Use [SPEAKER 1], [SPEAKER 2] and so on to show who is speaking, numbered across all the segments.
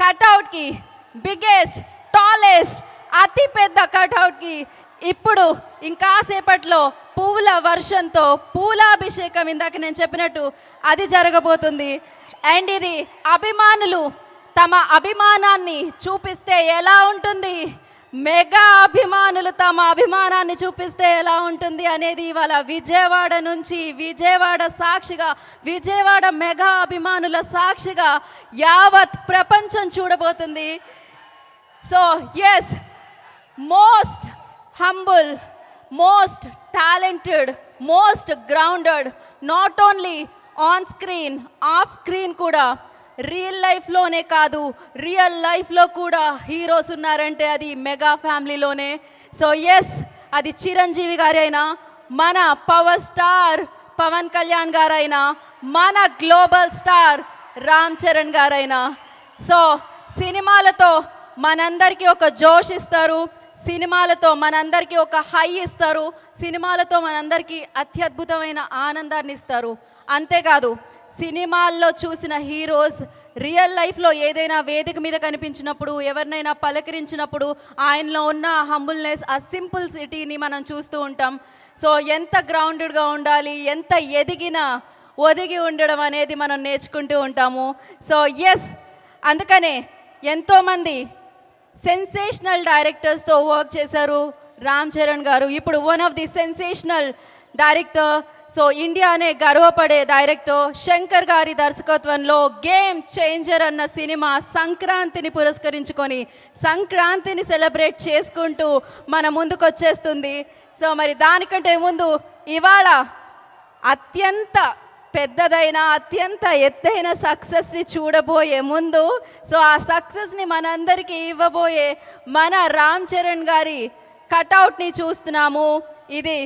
[SPEAKER 1] కట్అవుట్కి biggest tallest అతి పెద్ద కట్అవుట్కి ఇప్పుడు ఇంకాసేపట్లో పువ్వుల వర్షంతో పూలాభిషేకం ఇందాక నేను చెప్పినట్టు అది జరగబోతుంది. అండ్ ఇది అభిమానులు తమ అభిమానాన్ని చూపిస్తే ఎలా ఉంటుంది? మెగా అభిమానులు తమ అభిమానాన్ని చూపిస్తే ఎలా ఉంటుంది అనేది ఇవాళ విజయవాడ నుంచి విజయవాడ సాక్షిగా విజయవాడ మెగా అభిమానుల సాక్షిగా యావత్ ప్రపంచం చూడబోతుంది. So yes most humble most talented most grounded not only on screen off screen కూడా రియల్ లైఫ్లోనే కాదు రియల్ లైఫ్లో కూడా హీరోస్ ఉన్నారంటే అది మెగా ఫ్యామిలీలోనే. సో ఎస్ అది చిరంజీవి గారైనా మన పవర్ స్టార్ పవన్ కళ్యాణ్ గారైనా మన గ్లోబల్ స్టార్ రామ్ చరణ్ గారైనా. సో సినిమాలతో మనందరికీ ఒక జోష్ ఇస్తారు సినిమాలతో మనందరికీ ఒక హై ఇస్తారు సినిమాలతో మనందరికీ అత్యద్భుతమైన ఆనందాన్ని ఇస్తారు. అంతేకాదు సినిమాల్లో చూసిన హీరోస్ రియల్ లైఫ్లో ఏదైనా వేదిక మీద కనిపించినప్పుడు ఎవరినైనా పలకరించినప్పుడు ఆయనలో ఉన్న హంబుల్నెస్ ఆ సింపుల్ సిటీని మనం చూస్తూ ఉంటాం. సో ఎంత గ్రౌండెడ్గా ఉండాలి ఎంత ఎదిగినా ఒదిగి ఉండడం అనేది మనం నేర్చుకుంటూ ఉంటాము. సో ఎస్ అందుకనే ఎంతోమంది సెన్సేషనల్ డైరెక్టర్స్తో వర్క్ చేశారు రామ్ చరణ్ గారు. ఇప్పుడు one of the sensational director so India అనే గర్వపడే డైరెక్టర్ శంకర్ గారి దర్శకత్వంలో గేమ్ చేంజర్ అన్న సినిమా సంక్రాంతిని పురస్కరించుకొని సంక్రాంతిని సెలబ్రేట్ చేసుకుంటూ మన ముందుకు వచ్చేస్తుంది సో మరి దానికంటే ముందు ఇవాళ అత్యంత పెద్దదైన అత్యంత ఎత్తైన సక్సెస్ని చూడబోయే ముందు సో ఆ సక్సెస్ని మనందరికీ ఇవ్వబోయే మన రామ్ చరణ్ గారి కటౌట్ని చూస్తున్నాము. ఇది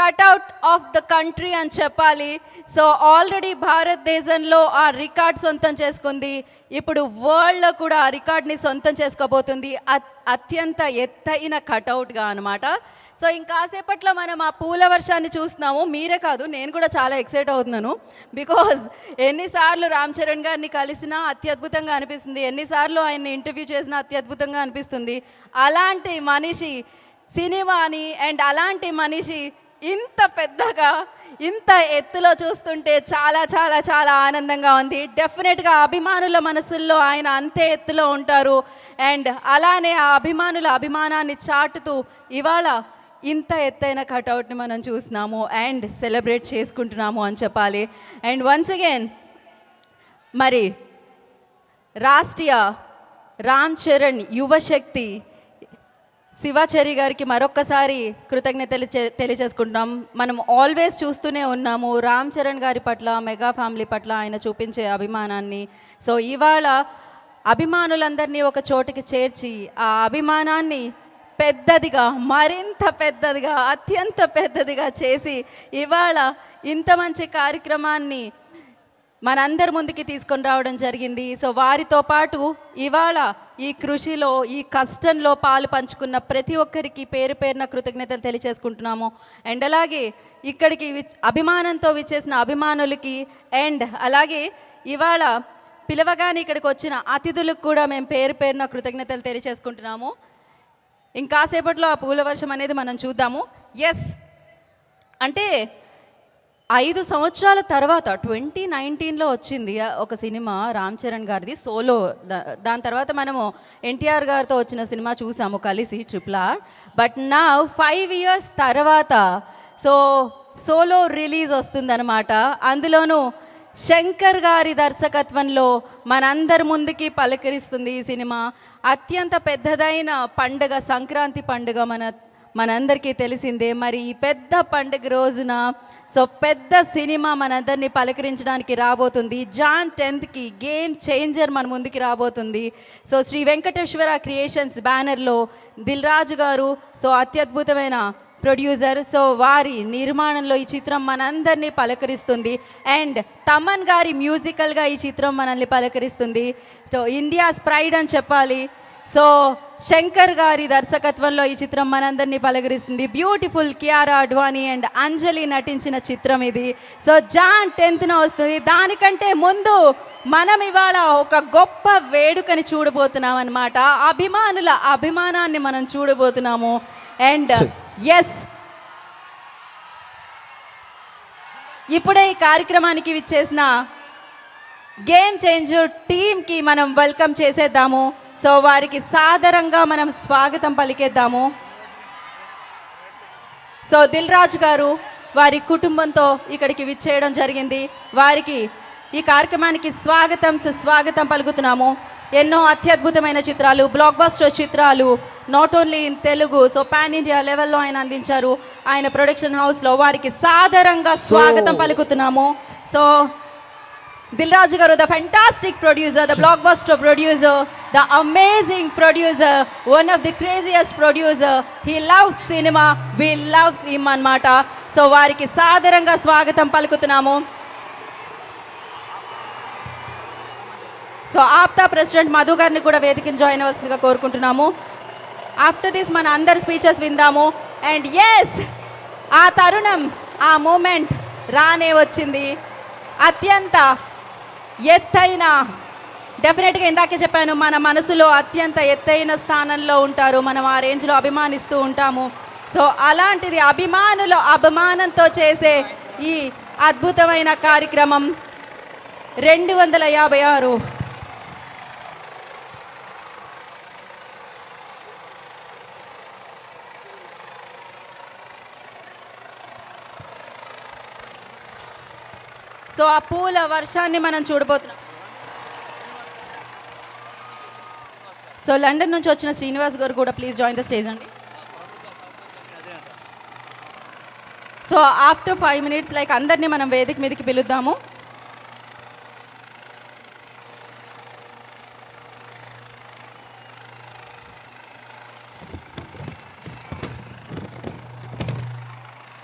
[SPEAKER 1] కట్అవుట్ ఆఫ్ ద కంట్రీ అని చెప్పాలి. సో ఆల్రెడీ భారతదేశంలో ఆ రికార్డ్ సొంతం చేసుకుంది. ఇప్పుడు వరల్డ్లో కూడా ఆ రికార్డ్ని సొంతం చేసుకోబోతుంది. అత్యంత ఎత్తైన కట్అవుట్గా అనమాట సో ఇంకాసేపట్లో మనం ఆ పూల వర్షాన్ని చూస్తున్నాము. మీరే కాదు నేను కూడా చాలా ఎక్సైట్ అవుతున్నాను. బికాజ్ ఎన్నిసార్లు రామ్ చరణ్ గారిని కలిసినా అత్యద్భుతంగా అనిపిస్తుంది. ఎన్నిసార్లు ఆయన్ని ఇంటర్వ్యూ చేసినా అత్యద్భుతంగా అనిపిస్తుంది. అలాంటి మనిషి సినిమాని అండ్ అలాంటి మనిషి ఇంత పెద్దగా ఇంత ఎత్తులో చూస్తుంటే చాలా చాలా చాలా ఆనందంగా ఉంది. డెఫినెట్గా అభిమానుల మనసుల్లో ఆయన అంతే ఎత్తులో ఉంటారు. అండ్ అలానే ఆ అభిమానుల అభిమానాన్ని చాటుతూ ఇవాళ ఇంత ఎత్తైన కటౌట్ని మనం చూస్తున్నాము అండ్ సెలబ్రేట్ చేసుకుంటున్నాము అని చెప్పాలి. అండ్ వన్స్ అగైన్ మరి రాష్ట్రీయ రామ్ చరణ్ యువశక్తి శివాచారి గారికి మరొక్కసారి కృతజ్ఞతలు తెలియజేసుకుంటున్నాం. మనం ఆల్వేస్ చూస్తూనే ఉన్నాము. రామ్ చరణ్ గారి పట్ల మెగా ఫ్యామిలీ పట్ల ఆయన చూపించే అభిమానాన్ని. సో ఇవాళ అభిమానులందరినీ ఒక చోటికి చేర్చి ఆ అభిమానాన్ని పెద్దదిగా మరింత పెద్దదిగా అత్యంత పెద్దదిగా చేసి ఇవాళ ఇంత మంచి కార్యక్రమాన్ని మనందరి ముందుకి తీసుకొని రావడం జరిగింది. సో వారితో పాటు ఇవాళ ఈ కృషిలో ఈ కష్టంలో పాలు పంచుకున్న ప్రతి ఒక్కరికి పేరు పేరున కృతజ్ఞతలు తెలియచేసుకుంటున్నాము అండ్ అలాగే ఇక్కడికి అభిమానంతో విచ్చేసిన అభిమానులకి అండ్ అలాగే ఇవాళ పిలవగానే ఇక్కడికి వచ్చిన అతిథులకు కూడా మేము పేరు పేరున కృతజ్ఞతలు తెలియచేసుకుంటున్నాము ఇంకాసేపట్లో ఆ పూల వర్షం అనేది మనం చూద్దాము. ఎస్ అంటే ఐదు సంవత్సరాల తర్వాత ట్వంటీ నైన్టీన్లో వచ్చింది ఒక సినిమా రామ్ చరణ్ గారిది సోలో దాని తర్వాత మనము ఎన్టీఆర్ గారితో వచ్చిన సినిమా చూసాము కలిసి ట్రిపుల్ ఆర్ బట్ నా ఫైవ్ ఇయర్స్ తర్వాత సో సోలో రిలీజ్ వస్తుందన్నమాట. అందులోనూ శంకర్ గారి దర్శకత్వంలో మనందరి ముందుకి పలకరిస్తుంది ఈ సినిమా. అత్యంత పెద్దదైన పండుగ సంక్రాంతి పండుగ మన మనందరికీ తెలిసిందే మరి ఈ పెద్ద పండుగ రోజున సో పెద్ద సినిమా మనందరినీ పలకరించడానికి రాబోతుంది. జాన్ టెన్త్కి గేమ్ చేంజర్ మన ముందుకి రాబోతుంది. సో శ్రీ వెంకటేశ్వర క్రియేషన్స్ బ్యానర్లో దిల్ రాజు గారు సో అత్యద్భుతమైన ప్రొడ్యూసర్ సో వారి నిర్మాణంలో ఈ చిత్రం మనందరినీ పలకరిస్తుంది. అండ్ తమన్ గారి మ్యూజికల్గా ఈ చిత్రం మనల్ని పలకరిస్తుంది. సో ఇండియాస్ ప్రైడ్ అని చెప్పాలి. సో శంకర్ గారి దర్శకత్వంలో ఈ చిత్రం మనందరినీ పలకరిస్తుంది. బ్యూటిఫుల్ కియారా అడ్వాణి అండ్ అంజలి నటించిన చిత్రం ఇది. సో జాన్ టెన్త్న వస్తుంది. దానికంటే ముందు మనం ఇవాళ ఒక గొప్ప వేడుకని చూడబోతున్నాం అనమాట అభిమానుల అభిమానాన్ని మనం చూడబోతున్నాము. అండ్ ఎస్ ఇప్పుడే ఈ కార్యక్రమానికి విచ్చేసిన గేమ్ చేంజర్ టీమ్కి మనం వెల్కమ్ చేసేద్దాము. సో వారికి సాదరంగా మనం స్వాగతం పలికేద్దాము. సో దిల్ రాజు గారు వారి కుటుంబంతో ఇక్కడికి విచ్చేయడం జరిగింది. వారికి ఈ కార్యక్రమానికి స్వాగతం సుస్వాగతం పలుకుతున్నాము. ఎన్నో అత్యద్భుతమైన చిత్రాలు బ్లాక్ బస్టర్ చిత్రాలు not only in Telugu so pan India లెవెల్లో ఆయన అందించారు. ఆయన ప్రొడక్షన్ హౌస్లో వారికి సాదరంగా స్వాగతం పలుకుతున్నాము. So Dil Raju garu the fantastic producer the blockbuster producer the amazing producer one of the craziest producer he loves cinema we loves him అనమాట so వారికి సాదరంగా స్వాగతం పలుకుతున్నాము. సో ఆప్తా ప్రెసిడెంట్ మధు గారిని కూడా వేదికని జాయిన్ అవ్వాల్సిందిగా కోరుకుంటున్నాము. ఆఫ్టర్ దిస్ మన అందరి స్పీచెస్ విందాము. అండ్ ఎస్ ఆ తరుణం ఆ మూమెంట్ రానే వచ్చింది. అత్యంత ఎత్తైన డెఫినెట్గా ఇందాకే చెప్పాను మన మనసులో అత్యంత ఎత్తైన స్థానంలో ఉంటారు. మనం ఆ రేంజ్లో అభిమానిస్తూ ఉంటాము. సో అలాంటిది అభిమానుల అభిమానంతో చేసే ఈ అద్భుతమైన కార్యక్రమం రెండు వందల యాభై ఆరు. సో ఆ పూల వర్షాన్ని మనం చూడబోతున్నాం. సో లండన్ నుంచి వచ్చిన శ్రీనివాస్ గారు కూడా ప్లీజ్ జాయిన్ ద స్టేజ్ అండి. So after five minutes like అందరినీ మనం వేదిక మీదకి పిలుద్దాము.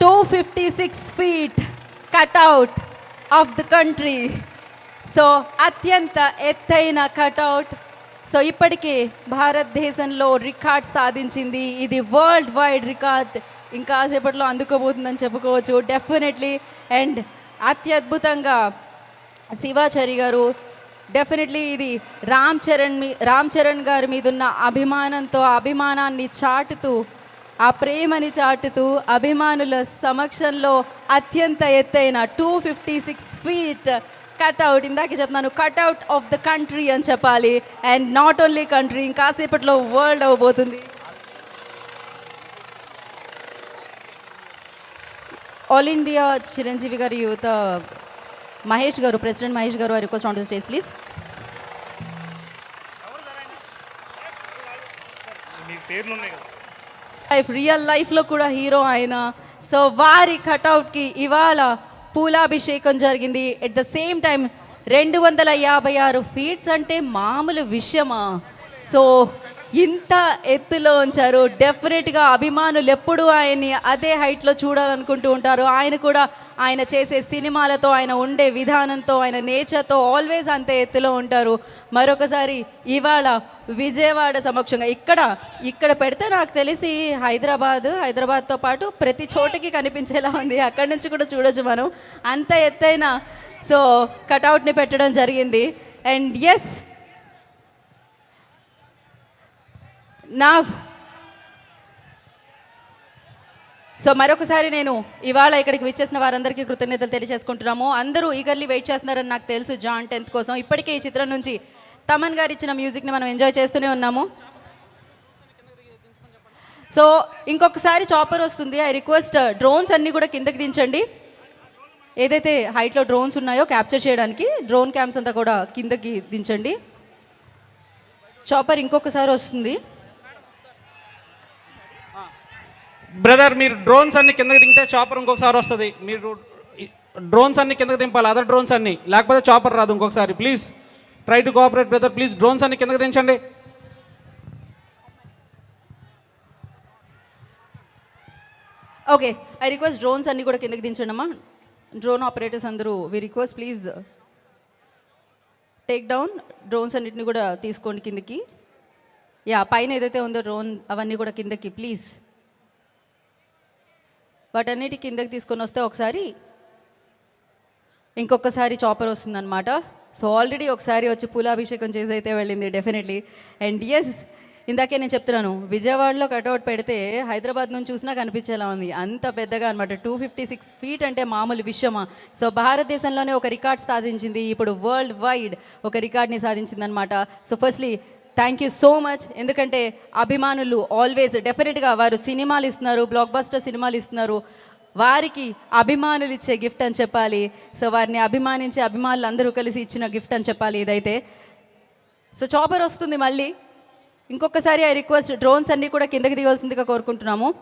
[SPEAKER 1] Two fifty six feet cutout of the country so అత్యంత ఎత్తైన కట్అవుట్ సో ఇప్పటికే భారతదేశంలో రికార్డ్ సాధించింది. ఇది వరల్డ్ వైడ్ రికార్డ్. ఇంకా సేపట్లో అందుకోబోతుందని చెప్పుకోవచ్చు. డెఫినెట్లీ అండ్ అత్యద్భుతంగా శివాచారి గారు డెఫినెట్లీ ఇది రామ్ చరణ్ మీ రామ్ చరణ్ గారి మీద ఉన్న అభిమానంతో అభిమానాన్ని చాటుతూ ఆ ప్రేమని చాటుతూ అభిమానుల సమక్షంలో అత్యంత ఎత్తైన two fifty six feet cutout. ఇందాక చెప్తున్నాను కట్అవుట్ ఆఫ్ ద కంట్రీ అని చెప్పాలి. అండ్ నాట్ ఓన్లీ కంట్రీ ఇంకాసేపట్లో వరల్డ్ అవ్వబోతుంది. ఆల్ ఇండియా చిరంజీవి గారి యువత Mahesh garu president Mahesh garu request on to stage please. Life real లైఫ్లో కూడా హీరో ఆయన సో వారి కటౌట్కి ఇవాళ పూలాభిషేకం జరిగింది. ఎట్ ద సేమ్ టైం రెండు వందల యాభై ఆరు ఫీట్స్ అంటే మామూలు విషయమా? సో ఇంత ఎత్తులో ఉంచారు. డెఫినెట్గా అభిమానులు ఎప్పుడూ ఆయన్ని అదే హైట్లో చూడాలనుకుంటూ ఉంటారు. ఆయన కూడా ఆయన చేసే సినిమాలతో ఆయన ఉండే విధానంతో ఆయన నేచర్తో ఆల్వేస్ అంతే ఎత్తులో ఉంటారు. మరొకసారి ఇవాళ విజయవాడ సమక్షంగా ఇక్కడ ఇక్కడ పెడితే నాకు తెలిసి హైదరాబాద్ హైదరాబాద్తో పాటు ప్రతి చోటకి కనిపించేలా ఉంది. అక్కడి నుంచి కూడా చూడొచ్చు మనం. అంత ఎత్తైన సో కటౌట్ని పెట్టడం జరిగింది. అండ్ ఎస్ నా సో మరొకసారి నేను ఇవాళ ఇక్కడికి విచ్చేసిన వారందరికీ కృతజ్ఞతలు తెలియజేసుకుంటున్నాము. అందరూ ఈగర్లీ వెయిట్ చేస్తున్నారని నాకు తెలుసు జాన్ టెన్త్ కోసం. ఇప్పటికే ఈ చిత్రం నుంచి తమన్ గారు ఇచ్చిన మ్యూజిక్ని మనం ఎంజాయ్ చేస్తూనే ఉన్నాము. సో ఇంకొకసారి చాపర్ వస్తుంది. ఐ రిక్వెస్ట్ uh, డ్రోన్స్ అన్నీ కూడా కిందకి దించండి. ఏదైతే హైట్లో డ్రోన్స్ ఉన్నాయో క్యాప్చర్ చేయడానికి డ్రోన్ క్యామ్స్ అంతా కూడా కిందకి దించండి. చాపర్ ఇంకొకసారి వస్తుంది.
[SPEAKER 2] బ్రదర్ మీరు డ్రోన్స్ అన్ని కిందకి దిగితే చాపర్ ఇంకొకసారి వస్తుంది. మీరు డ్రోన్స్ అన్ని కిందకి దింపాలి అదర్ డ్రోన్స్ అన్ని. లేకపోతే చాపర్ రాదు ఇంకొకసారి. Please try to cooperate brother please drones అన్ని కిందకి దించండి.
[SPEAKER 1] ఓకే ఐ రిక్వెస్ట్ డ్రోన్స్ అన్ని కూడా కిందకి దించండి అమ్మా. డ్రోన్ ఆపరేటర్స్ అందరూ we request please take down drones అన్నిటిని కూడా తీసుకోండి కిందకి. యా పైన ఏదైతే ఉందో డ్రోన్ అవన్నీ కూడా కిందకి ప్లీజ్ వాటన్నిటి కిందకి తీసుకొని వస్తే ఒకసారి ఇంకొకసారి చాపర్ వస్తుందన్నమాట. సో ఆల్రెడీ ఒకసారి వచ్చి పూలాభిషేకం చేసి అయితే వెళ్ళింది డెఫినెట్లీ అండ్ ఎస్ ఇందాకే నేను చెప్తున్నాను విజయవాడలో కటౌట్ పెడితే హైదరాబాద్ నుంచి చూసినా కనిపించేలా ఉంది. అంత పెద్దగా అనమాట టూ ఫిఫ్టీ సిక్స్ ఫీట్ అంటే మామూలు విషయమా సో భారతదేశంలోనే ఒక రికార్డ్ సాధించింది ఇప్పుడు వరల్డ్ వైడ్ ఒక రికార్డ్ని సాధించింది అనమాట so firstly thank you so much ఎందుకంటే అభిమానులు ఆల్వేస్ డెఫినెట్గా వారు సినిమాలు ఇస్తున్నారు బ్లాక్ బస్టర్ సినిమాలు ఇస్తున్నారు. వారికి అభిమానులు ఇచ్చే గిఫ్ట్ అని చెప్పాలి. సో వారిని అభిమానించే అభిమానులు అందరూ కలిసి ఇచ్చిన గిఫ్ట్ అని చెప్పాలి ఇదైతే. సో చాపర్ వస్తుంది మళ్ళీ. ఇంకొకసారి ఐ రిక్వెస్ట్ డ్రోన్స్ అన్నీ కూడా కిందకి దిగాల్సిందిగా కోరుకుంటున్నాము.